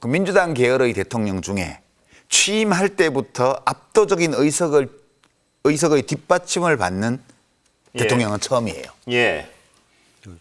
그 민주당 계열의 대통령 중에 취임할 때부터 압도적인 의석을 의석의 뒷받침을 받는 예. 대통령은 처음이에요. 예.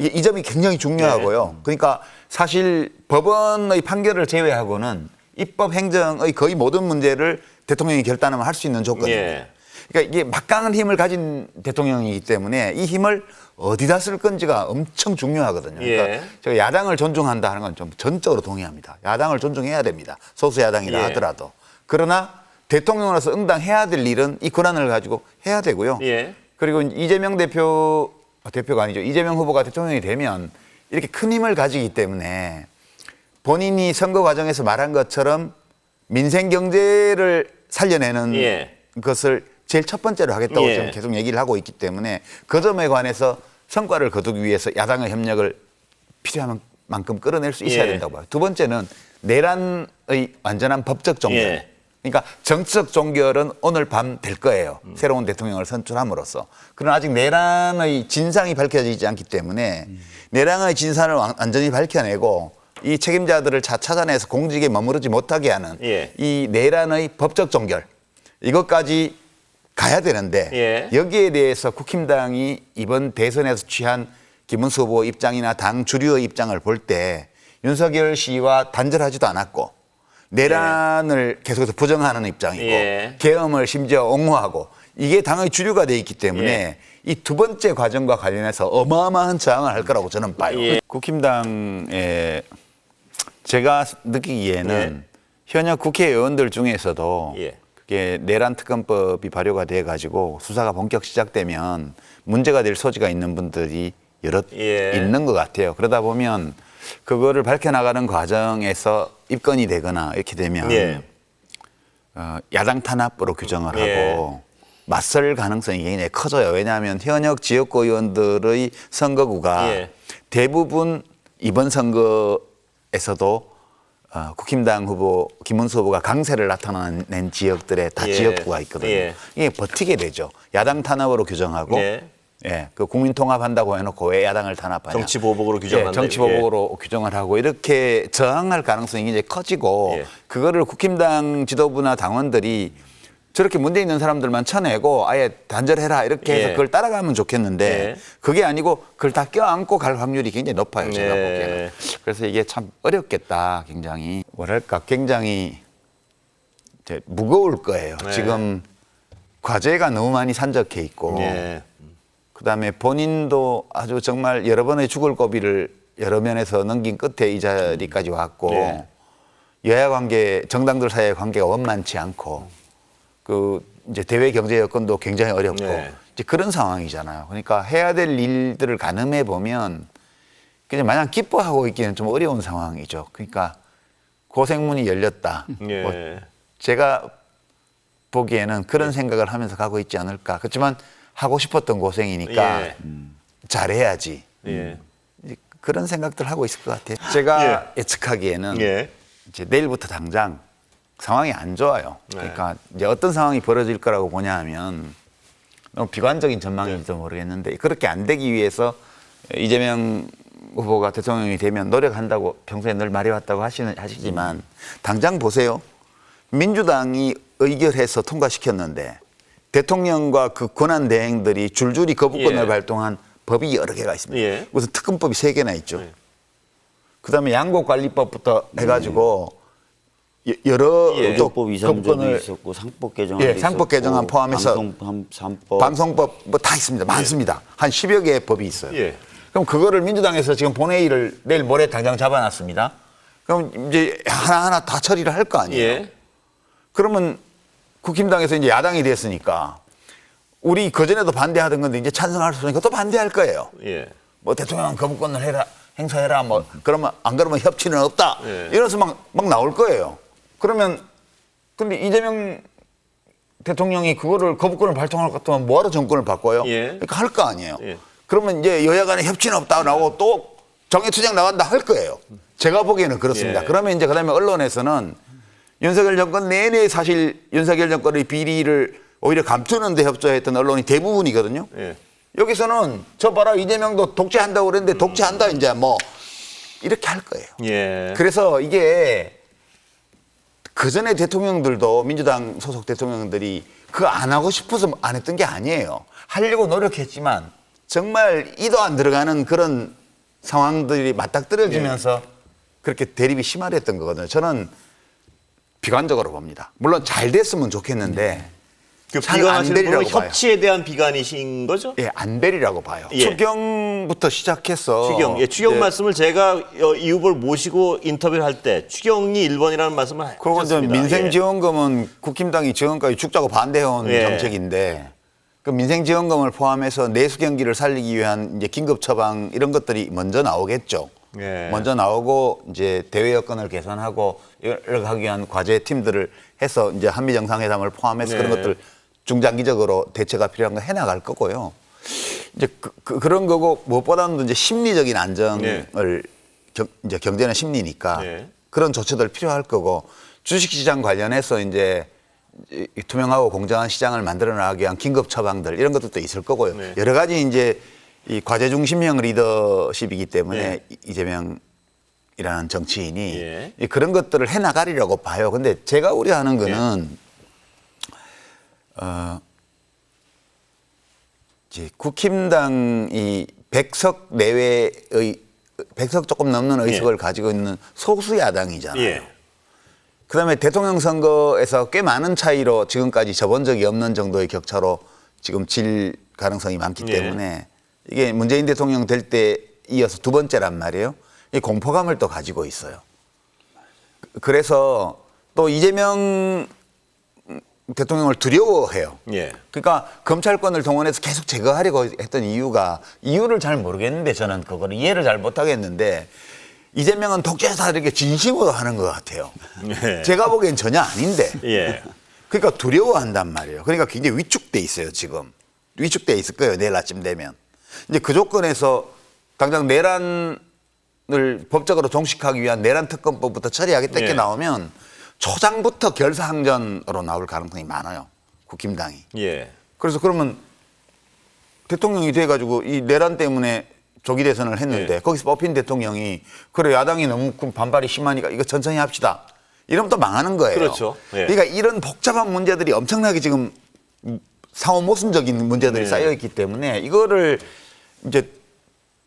이, 이 점이 굉장히 중요하고요. 네. 그러니까 사실 법원의 판결을 제외하고는 입법 행정의 거의 모든 문제를 대통령이 결단하면 할 수 있는 조건이에요. 예. 그러니까 이게 막강한 힘을 가진 대통령이기 때문에 이 힘을 어디다 쓸 건지가 엄청 중요하거든요. 그러니까 예. 제가 야당을 존중한다 하는 건 좀 전적으로 동의합니다. 야당을 존중해야 됩니다. 소수 야당이라 예. 하더라도. 그러나 대통령으로서 응당해야 될 일은 이 권한을 가지고 해야 되고요. 예. 그리고 이재명 대표 아, 대표가 아니죠. 이재명 후보가 대통령이 되면 이렇게 큰 힘을 가지기 때문에 본인이 선거 과정에서 말한 것처럼 민생 경제를 살려내는 예. 것을 제일 첫 번째로 하겠다고 예. 지금 계속 얘기를 하고 있기 때문에 그 점에 관해서 성과를 거두기 위해서 야당의 협력을 필요한 만큼 끌어낼 수 있어야 예. 된다고 봐요. 두 번째는 내란의 완전한 법적 종결. 예. 그러니까 정치적 종결은 오늘 밤 될 거예요. 새로운 대통령을 선출함으로써. 그러나 아직 내란의 진상이 밝혀지지 않기 때문에 내란의 진상을 완- 완전히 밝혀내고 이 책임자들을 차- 찾아내서 공직에 머무르지 못하게 하는 예. 이 내란의 법적 종결 이것까지 가야 되는데 예. 여기에 대해서 국힘당이 이번 대선에서 취한 김문수 후보 입장이나 당 주류의 입장을 볼 때 윤석열 씨와 단절하지도 않았고 내란을 계속해서 부정하는 입장이고 예. 계엄을 심지어 옹호하고 이게 당의 주류가 돼 있기 때문에 예. 이두 번째 과정과 관련해서 어마어마한 저항을 할 거라고 저는 봐요. 예. 국힘당에 제가 느끼기에는 예. 현역 국회의원들 중에서도 예. 그게 내란 특검법이 발효가 돼 가지고 수사가 본격 시작되면 문제가 될 소지가 있는 분들이 여러 예. 있는 것 같아요. 그러다 보면 그거를 밝혀나가는 과정에서 입건이 되거나 이렇게 되면 예. 어, 야당 탄압으로 규정을 예. 하고 맞설 가능성이 굉장히 커져요. 왜냐하면 현역 지역구 의원들의 선거구가 예. 대부분 이번 선거에서도 어, 국힘당 후보 김문수 후보가 강세를 나타낸 지역들에 다 예. 지역구가 있거든요. 예. 이게 버티게 되죠. 야당 탄압으로 규정하고 예. 예, 그 국민 통합한다고 해놓고 왜 야당을 탄압하냐? 정치 보복으로 규정한다. 예, 정치 보복으로 규정을 하고 이렇게 저항할 가능성이 굉장히 커지고 예. 그거를 국힘당 지도부나 당원들이 저렇게 문제 있는 사람들만 쳐내고 아예 단절해라 이렇게 해서 예. 그걸 따라가면 좋겠는데 예. 그게 아니고 그걸 다 껴안고 갈 확률이 굉장히 높아요 제가 예. 보기에는 그래서 이게 참 어렵겠다 굉장히 뭐랄까 굉장히 무거울 거예요 네. 지금 과제가 너무 많이 산적해 있고 예. 그다음에 본인도 아주 정말 여러 번의 죽을 고비를 여러 면에서 넘긴 끝에 이 자리까지 왔고 예. 여야 관계 정당들 사이의 관계가 원만치 않고 그 이제 대외 경제 여건도 굉장히 어렵고 네. 이제 그런 상황이잖아요. 그러니까 해야 될 일들을 가늠해 보면 그냥 마냥 기뻐하고 있기는 좀 어려운 상황이죠. 그러니까 고생문이 열렸다. 예. 뭐 제가 보기에는 그런 생각을 하면서 가고 있지 않을까. 그렇지만 하고 싶었던 고생이니까 예. 잘해야지. 예. 이제 그런 생각들 하고 있을 것 같아요. 제가 예. 예측하기에는 예. 이제 내일부터 당장 상황이 안 좋아요. 네. 그러니까 이제 어떤 상황이 벌어질 거라고 보냐 하면 너무 비관적인 전망인지도 모르겠는데 그렇게 안 되기 위해서 이재명 후보가 대통령이 되면 노력한다고 평소에 늘 말해왔다고 하시는, 하시지만 당장 보세요. 민주당이 의결해서 통과시켰는데 대통령과 그 권한 대행들이 줄줄이 거부권을 예. 발동한 법이 여러 개가 있습니다. 예. 우선 특검법이 세 개나 있죠. 네. 그다음에 양곡관리법부터 해가지고 여- 여러 예. 또 도법 이상법이 있었고 상법 개정안 예, 상법 개정안 포함해서 방송 삼법 방송법 뭐 다 있습니다. 많습니다. 한 10여 개의 법이 있어요. 예. 그럼 그거를 민주당에서 지금 본회의를 내일 모레 당장 잡아놨습니다. 그럼 이제 하나하나 다 처리를 할 거 아니에요. 예. 그러면 국힘당에서 이제 야당이 됐으니까 우리 그전에도 반대하던 건데 이제 찬성할 수 있으니까 또 반대할 거예요. 예. 뭐 대통령 거부권을 해라 행사해라 뭐 그러면 안 그러면 협치는 없다 예. 이래서 막, 막 나올 거예요 그러면 근데 이재명 대통령이 그거를 거부권을 발동할 것 같으면 뭐하러 정권을 바꿔요 예. 그러니까 할 거 아니에요 예. 그러면 이제 여야 간에 협치는 없다 나오고 또 정해투쟁 나간다 할 거예요 제가 보기에는 그렇습니다 예. 그러면 이제 그다음에 언론에서는 윤석열 정권 내내 사실 윤석열 정권의 비리를 오히려 감추는 데 협조했던 언론이 대부분이거든요 예. 여기서는 저 봐라 이재명도 독재한다고 그랬는데 독재한다 이제 뭐 이렇게 할 거예요. 예. 그래서 이게 그 전에 대통령들도 민주당 소속 대통령들이 그거 안 하고 싶어서 안 했던 게 아니에요. 하려고 노력했지만 정말 이도 안 들어가는 그런 상황들이 맞닥뜨려지면서 그렇게 대립이 심화됐던 거거든요. 저는 비관적으로 봅니다. 물론 잘 됐으면 좋겠는데 그잘 비관하시는. 협치에 대한 비관이신 거죠? 예, 안 되리라고 봐요. 예. 추경부터 시작해서 추경. 예, 추경 네. 말씀을 제가 어, 이 후보를 모시고 인터뷰를 할 때 추경이 1번이라는 말씀을 이제 하셨습니다. 민생지원금은 국힘당이 지원까지 죽자고 반대해온 예. 정책인데 그 민생지원금을 포함해서 내수 경기를 살리기 위한 이제 긴급 처방 이런 것들이 먼저 나오겠죠. 예. 먼저 나오고 이제 대외 여건을 개선하고 이걸 하기 위한 과제 팀들을 해서 이제 한미 정상회담을 포함해서 그런 네. 것들 중장기적으로 대처가 필요한 거 해나갈 거고요. 이제 그, 런 거고 무엇보다도 이제 심리적인 안정을 경, 이제 경제는 심리니까 네. 그런 조치들 필요할 거고 주식시장 관련해서 이제 이 투명하고 공정한 시장을 만들어 나가기 위한 긴급 처방들 이런 것들도 있을 거고요. 네. 여러 가지 이제 이 과제 중심형 리더십이기 때문에 네. 이- 이재명이라는 정치인이 예. 이 그런 것들을 해 나가리라고 봐요. 근데 제가 우려하는 거는 어 이제 국힘당이 백석 내외의 백석 조금 넘는 의석을 가지고 있는 소수 야당이잖아요. 예. 그다음에 대통령 선거에서 꽤 많은 차이로 지금까지 접은 적이 없는 정도의 격차로 지금 질 가능성이 많기 예. 때문에 이게 문재인 대통령 될 때 이어서 두 번째란 말이에요. 이 공포감을 또 가지고 있어요. 그래서 또 이재명 대통령을 두려워해요. 예. 그러니까 검찰권을 동원해서 계속 제거하려고 했던 이유가 이유를 잘 모르겠는데 저는 그거를 이해를 잘 못하겠는데 이재명은 독재다 이렇게 진심으로 하는 것 같아요. 예. 제가 보기엔 전혀 아닌데. 예. 그러니까 두려워한단 말이에요. 그러니까 굉장히 위축돼 있어요 지금. 위축돼 있을 거예요 내일 아침 되면. 이제 그 조건에서 당장 내란을 법적으로 종식하기 위한 내란 특검법부터 처리하겠다 이렇게 예. 나오면 초장부터 결사항전으로 나올 가능성이 많아요 국힘당이. 예. 그래서 그러면 대통령이 돼가지고 이 내란 때문에 조기 대선을 했는데 네. 거기서 뽑힌 대통령이 그래 야당이 너무 그 반발이 심하니까 이거 천천히 합시다. 이러면 또 망하는 거예요. 그렇죠. 예. 그러니까 이런 복잡한 문제들이 엄청나게 지금 상호 모순적인 문제들이 네. 쌓여 있기 때문에 이거를 이제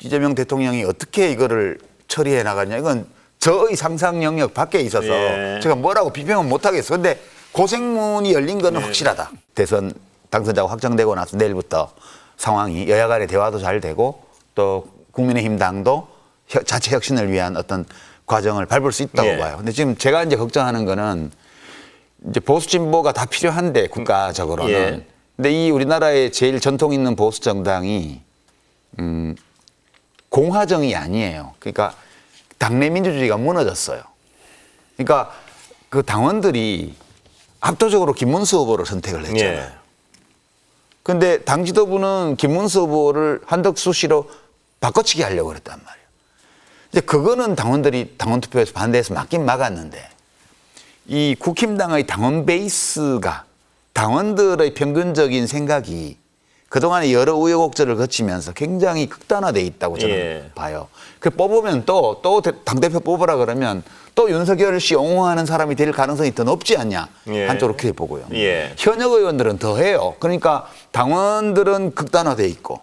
이재명 대통령이 어떻게 이거를 처리해 나가냐 이건 저의 상상 영역 밖에 있어서 예. 제가 뭐라고 비평은 못 하겠어. 근데 고생문이 열린 거는 네. 확실하다. 대선 당선자가 확정되고 나서 내일부터 상황이 여야 간의 대화도 잘 되고 또 국민의힘 당도 혀- 자체 혁신을 위한 어떤 과정을 밟을 수 있다고 예. 봐요. 근데 지금 제가 이제 걱정하는 거는 이제 보수 진보가 다 필요한데 국가적으로는 예. 근데 이 우리나라의 제일 전통 있는 보수 정당이 음 공화정이 아니에요. 그러니까 당내 민주주의가 무너졌어요. 그러니까 그 당원들이 압도적으로 김문수 후보를 선택을 했잖아요. 예. 근데 당 지도부는 김문수 후보를 한덕수 씨로 바꿔치기 하려고 그랬단 말이에요. 이제 그거는 당원들이 당원 투표에서 반대해서 막긴 막았는데 이 국힘당의 당원 베이스가 당원들의 평균적인 생각이 그동안에 여러 우여곡절을 거치면서 굉장히 극단화돼 있다고 저는 예. 봐요. 그 뽑으면 또, 또 당대표 뽑으라 그러면 또 윤석열 씨 옹호하는 사람이 될 가능성이 더 높지 않냐. 예. 한쪽으로 그렇게 보고요. 예. 현역 의원들은 더 해요. 그러니까 당원들은 극단화돼 있고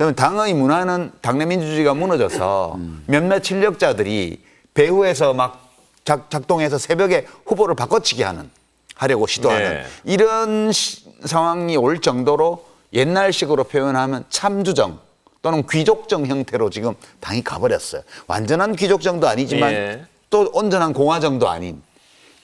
그러면 당의 문화는 당내 민주주의가 무너져서 몇몇 실력자들이 배후에서 막 작, 작동해서 새벽에 후보를 바꿔치기 하는 하려고 시도하는 네. 이런 시- 상황이 올 정도로 옛날식으로 표현하면 참주정 또는 귀족정 형태로 지금 당이 가버렸어요. 완전한 귀족정도 아니지만 예. 또 온전한 공화정도 아닌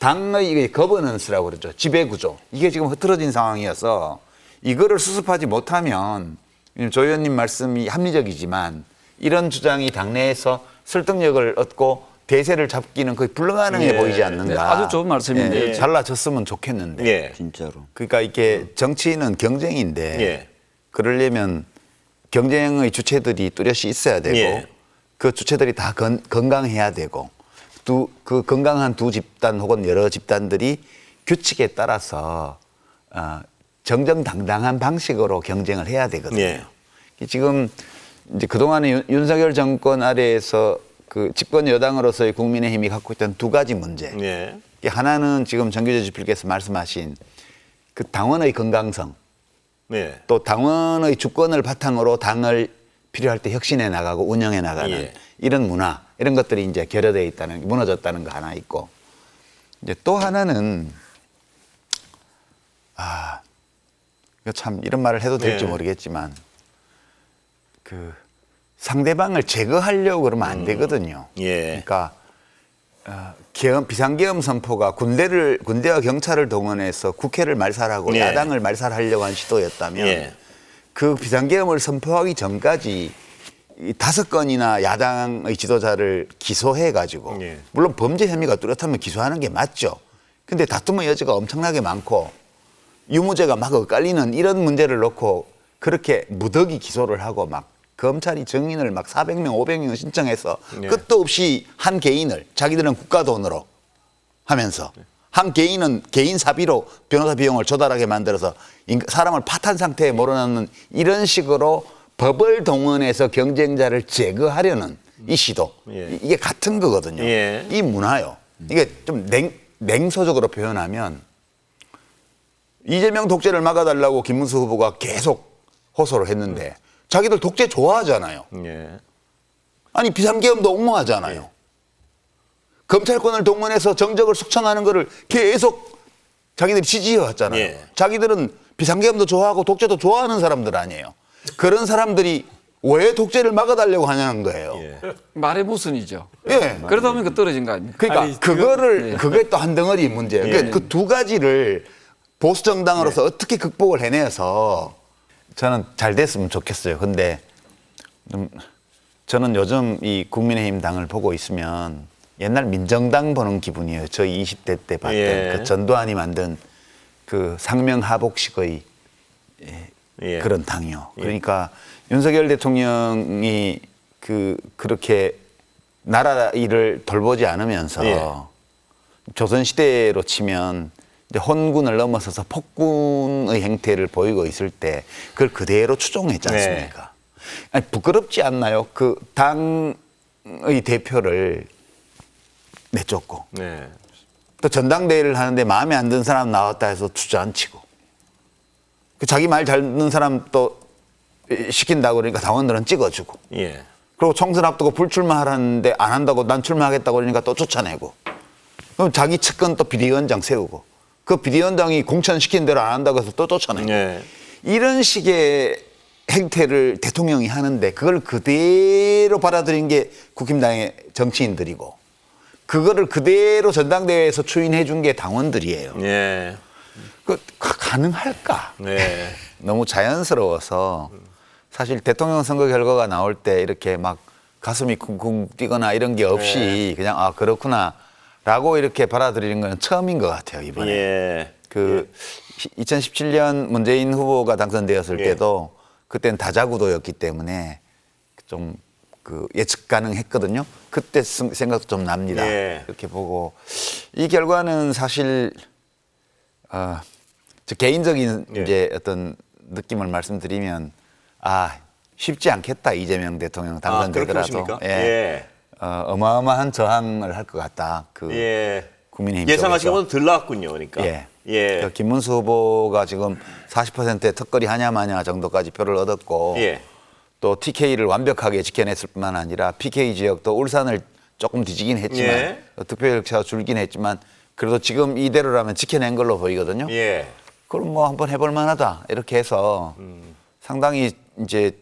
당의 이게 거버넌스라고 그러죠. 지배구조. 이게 지금 흐트러진 상황이어서 이거를 수습하지 못하면 조 의원님 말씀이 합리적이지만 이런 주장이 당내에서 설득력을 얻고 대세를 잡기는 거의 불가능해 예. 보이지 않는가. 네, 아주 좋은 말씀인데요. 예, 잘라졌으면 좋겠는데. 예. 진짜로. 그러니까 이게 정치는 경쟁인데 예. 그러려면 경쟁의 주체들이 뚜렷이 있어야 되고 예. 그 주체들이 다 건, 건강해야 되고 두, 그 건강한 두 집단 혹은 여러 집단들이 규칙에 따라서 어, 정정당당한 방식으로 경쟁을 해야 되거든요. 예. 지금 이제 그동안에 윤, 윤석열 정권 아래에서 그 집권 여당으로서의 국민의힘이 갖고 있던 두 가지 문제. 예. 하나는 지금 정규재 지필께서 말씀하신 그 당원의 건강성, 예. 또 당원의 주권을 바탕으로 당을 필요할 때 혁신해 나가고 운영해 나가는 예. 이런 문화 이런 것들이 이제 결여되어 있다는 무너졌다는 거 하나 있고 이제 또 하나는 아 참 이런 말을 해도 될지 예. 모르겠지만 그 상대방을 제거하려고 그러면 안 되거든요. 예. 그러니까 어, 계엄, 비상계엄 선포가 군대를 군대와 경찰을 동원해서 국회를 말살하고 예. 야당을 말살하려고 한 시도였다면 예. 그 비상계엄을 선포하기 전까지 이 다섯 건이나 야당의 지도자를 기소해 가지고 예. 물론 범죄 혐의가 뚜렷하면 기소하는 게 맞죠. 근데 다툼의 여지가 엄청나게 많고 유무죄가 막 엇갈리는 이런 문제를 놓고 그렇게 무더기 기소를 하고 막 검찰이 증인을 막 400명, 500명 신청해서 예. 끝도 없이 한 개인을 자기들은 국가 돈으로 하면서 한 개인은 개인 사비로 변호사 비용을 조달하게 만들어서 인- 사람을 파탄 상태에 몰아넣는 이런 식으로 법을 동원해서 경쟁자를 제거하려는 이 시도 예. 이- 이게 같은 거거든요. 예. 이 문화요. 이게 좀 냉, 냉소적으로 표현하면 이재명 독재를 막아달라고 김문수 후보가 계속 호소를 했는데 자기들 독재 좋아하잖아요. 예. 아니 비상계엄도 옹호하잖아요. 검찰권을 동원해서 정적을 숙청하는 거를 계속 자기들이 지지해 왔잖아요. 예. 자기들은 비상계엄도 좋아하고 독재도 좋아하는 사람들 아니에요. 그런 사람들이 왜 독재를 막아달라고 하냐는 거예요. 예. 말의 무슨이죠. 예. 그러다 보니까 떨어진 거 아닙니까? 그러니까 아니, 그거를 네. 그게 또 한 덩어리 문제예요. 예. 그두 가지를 보수 정당으로서 어떻게 극복을 해내서 저는 잘 됐으면 좋겠어요. 근데 좀 저는 요즘 이 국민의힘 당을 보고 있으면 옛날 민정당 보는 기분이에요. 저희 20대 때 봤던 예. 그 전두환이 만든 그 상명하복식의 예. 그런 당이요. 그러니까 윤석열 대통령이 그 그렇게 나라 일을 돌보지 않으면서 예. 조선 시대로 치면 혼군을 넘어서서 폭군의 행태를 보이고 있을 때 그걸 그대로 추종했지 네. 않습니까? 아니, 부끄럽지 않나요? 그 당의 대표를 내쫓고 네. 또 전당대회를 하는데 마음에 안 드는 사람 나왔다 해서 주저앉히고 그 자기 말 잘 듣는 사람 또 시킨다고 그러니까 당원들은 찍어주고 예. 그리고 총선 앞두고 불출마하라는데 안 한다고 난 출마하겠다고 그러니까 또 쫓아내고 그럼 자기 측근 또 비대위원장 세우고 그 비대위원장이 공천시킨 대로 안 한다고 해서 또 쫓아내고 예. 이런 식의 행태를 대통령이 하는데 그걸 그대로 받아들인 게 국힘당의 정치인들이고 그거를 그대로 전당대회에서 추인해 준 게 당원들이에요. 예. 그 가- 가능할까? 네. 너무 자연스러워서 사실 대통령 선거 결과가 나올 때 이렇게 막 가슴이 쿵쿵 뛰거나 이런 게 없이 네. 그냥 아 그렇구나 라고 이렇게 받아들이는 건 처음인 것 같아요 이번에. 예. 그 2017년 문재인 후보가 당선되었을 예. 때도 그때는 다자구도였기 때문에 좀 그 예측 가능했거든요. 그때 생- 생각도 좀 납니다. 예. 이렇게 보고 이 결과는 사실 어, 저 개인적인 예. 이제 어떤 느낌을 말씀드리면 아 쉽지 않겠다 이재명 대통령 아, 당선되더라도 보십니까? 예. 예. 어, 어마어마한 저항을 할 것 같다. 그 예. 국민의힘 예상하신 쪽에서. 것보다 덜 나왔군요. 그러니까. 예. 예. 그 김문수 후보가 지금 40%의 턱걸이 하냐 마냐 정도까지 표를 얻었고 예. 또 TK를 완벽하게 지켜냈을 뿐만 아니라 PK 지역도 울산을 조금 뒤지긴 했지만 예. 득표율차가 줄긴 했지만 그래도 지금 이대로라면 지켜낸 걸로 보이거든요. 예. 그럼 뭐 한번 해볼 만하다 이렇게 해서 음. 상당히 이제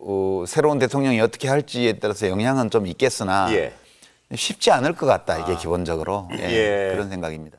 어, 새로운 대통령이 어떻게 할지에 따라서 영향은 좀 있겠으나 예. 쉽지 않을 것 같다 이게 기본적으로 예, 예. 그런 생각입니다.